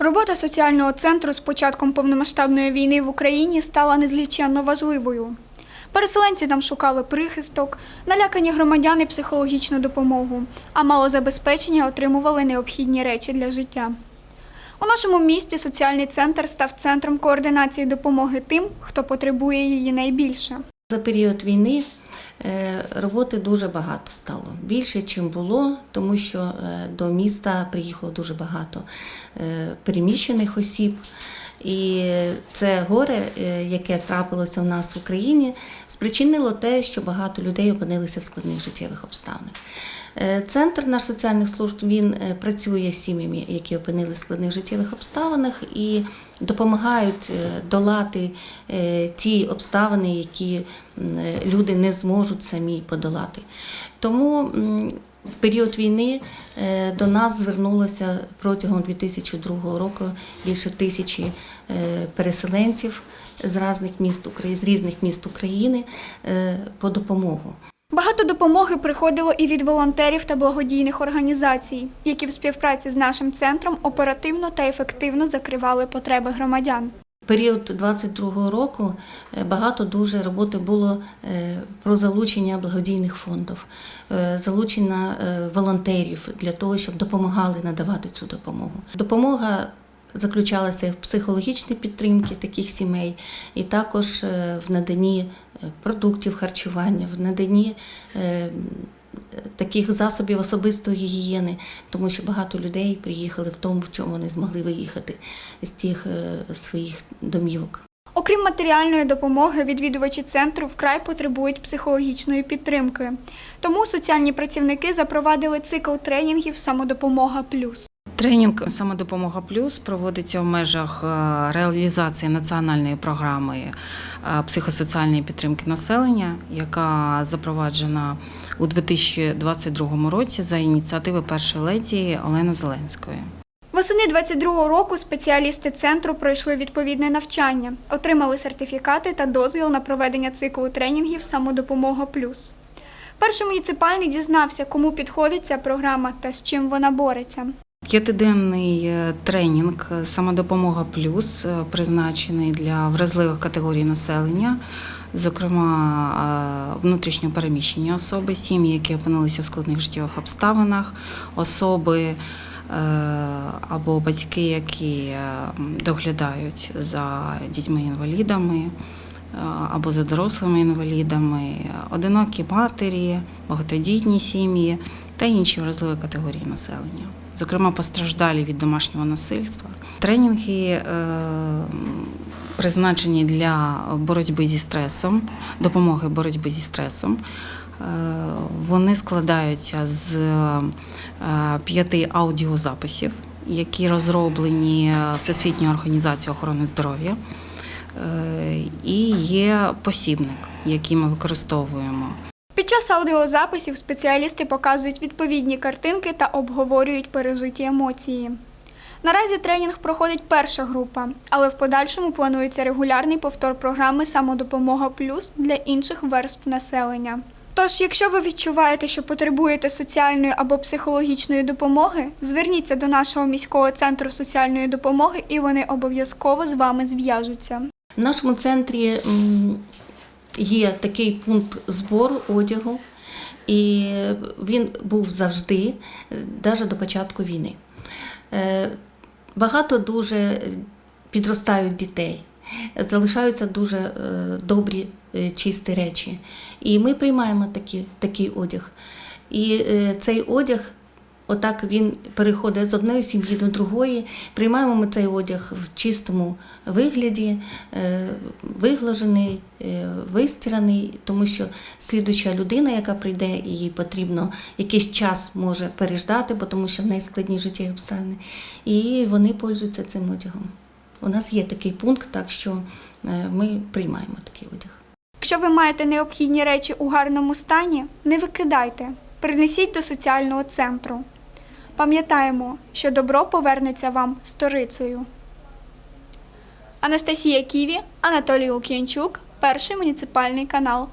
Робота соціального центру з початком повномасштабної війни в Україні стала незліченно важливою. Переселенці там шукали прихисток, налякані громадяни психологічну допомогу, а малозабезпечені отримували необхідні речі для життя. У нашому місті соціальний центр став центром координації допомоги тим, хто потребує її найбільше. За період війни роботи дуже багато стало. Більше, чим було, тому що е, до міста приїхало дуже багато е, переміщених осіб. І це горе, е, яке трапилося в нас в Україні, спричинило те, що багато людей опинилися в складних життєвих обставинах. Е, Центр наш соціальних служб він е, працює з сім'ями, які опинилися в складних життєвих обставинах, і допомагають долати ті обставини, які люди не зможуть самі подолати. Тому в період війни до нас звернулося протягом 2002 року більше тисячі е, переселенців з різних міст України, з різних міст України е, по допомогу. Багато допомоги приходило і від волонтерів та благодійних організацій, які в співпраці з нашим центром оперативно та ефективно закривали потреби громадян. Період 22-го року е, багато дуже роботи було е, про залучення благодійних фондів, е, залучення волонтерів для того, щоб допомагали надавати цю допомогу. Допомога заключалася в психологічній підтримці таких сімей, і також в наданні продуктів харчування, в наданні таких засобів особистої гігієни, тому що багато людей приїхали в тому, в чому вони змогли виїхати з тих е, своїх домівок. Окрім матеріальної допомоги, відвідувачі центру вкрай потребують психологічної підтримки. Тому соціальні працівники запровадили цикл тренінгів Самодопомога плюс. Тренінг Самодопомога Плюс проводиться в межах е, реалізації національної програми е, психосоціальної підтримки населення, яка запроваджена у 2022 році за ініціативи першої леді Олени Зеленської. Восени 22-го року спеціалісти центру пройшли відповідне навчання, отримали сертифікати та дозвіл на проведення циклу тренінгів Самодопомога плюс. Перший муніципальний дізнався, кому підходить ця програма та з чим вона бореться. П'ятиденний е, тренінг Самодопомога Плюс е, призначений для вразливих категорій населення, зокрема е, внутрішньо переміщені особи, сім'ї, які опинилися в складних життєвих обставинах, особи е, або батьки, які е, доглядають за дітьми-інвалідами е, або за дорослими інвалідами, одинокі матері, багатодітні сім'ї та інші вразливі категорії населення, зокрема постраждалі від домашнього насильства. Тренінги е, призначені для боротьби зі стресом, допомоги боротьби зі стресом. Е, Вони складаються з е, п'яти аудіозаписів, які розроблені Всесвітньою організацією охорони здоров'я. І є посібник, який ми використовуємо. Під час аудіозаписів спеціалісти показують відповідні картинки та обговорюють пережиті емоції. Наразі тренінг проходить перша група, але в подальшому планується регулярний повтор програми Самодопомога плюс для інших верств населення. Тож, якщо ви відчуваєте, що потребуєте соціальної або психологічної допомоги, зверніться до нашого міського центру соціальної допомоги і вони обов'язково з вами зв'яжуться. В нашому центрі є такий пункт збору одягу, і він був завжди, навіть до початку війни. Е, Багато дуже підростають дітей, залишаються дуже е, добрі, е, чисті речі. І ми приймаємо такі, такий одяг. І е, цей одяг Отак він переходить з одної сім'ї до другої. Приймаємо ми цей одяг в чистому вигляді, е, виглажений, е, вистираний, тому що слідуюча людина, яка прийде, і їй потрібно якийсь час може переждати, тому що в неї складні життєві обставини. І вони пользуються цим одягом. У нас є такий пункт, так що е, ми приймаємо такий одяг. Якщо ви маєте необхідні речі у гарному стані, не викидайте, принесіть до соціального центру. Пам'ятаємо, що добро повернеться вам сторицею. Анастасія Ківі, Анатолій Лук'янчук, перший муніципальний канал.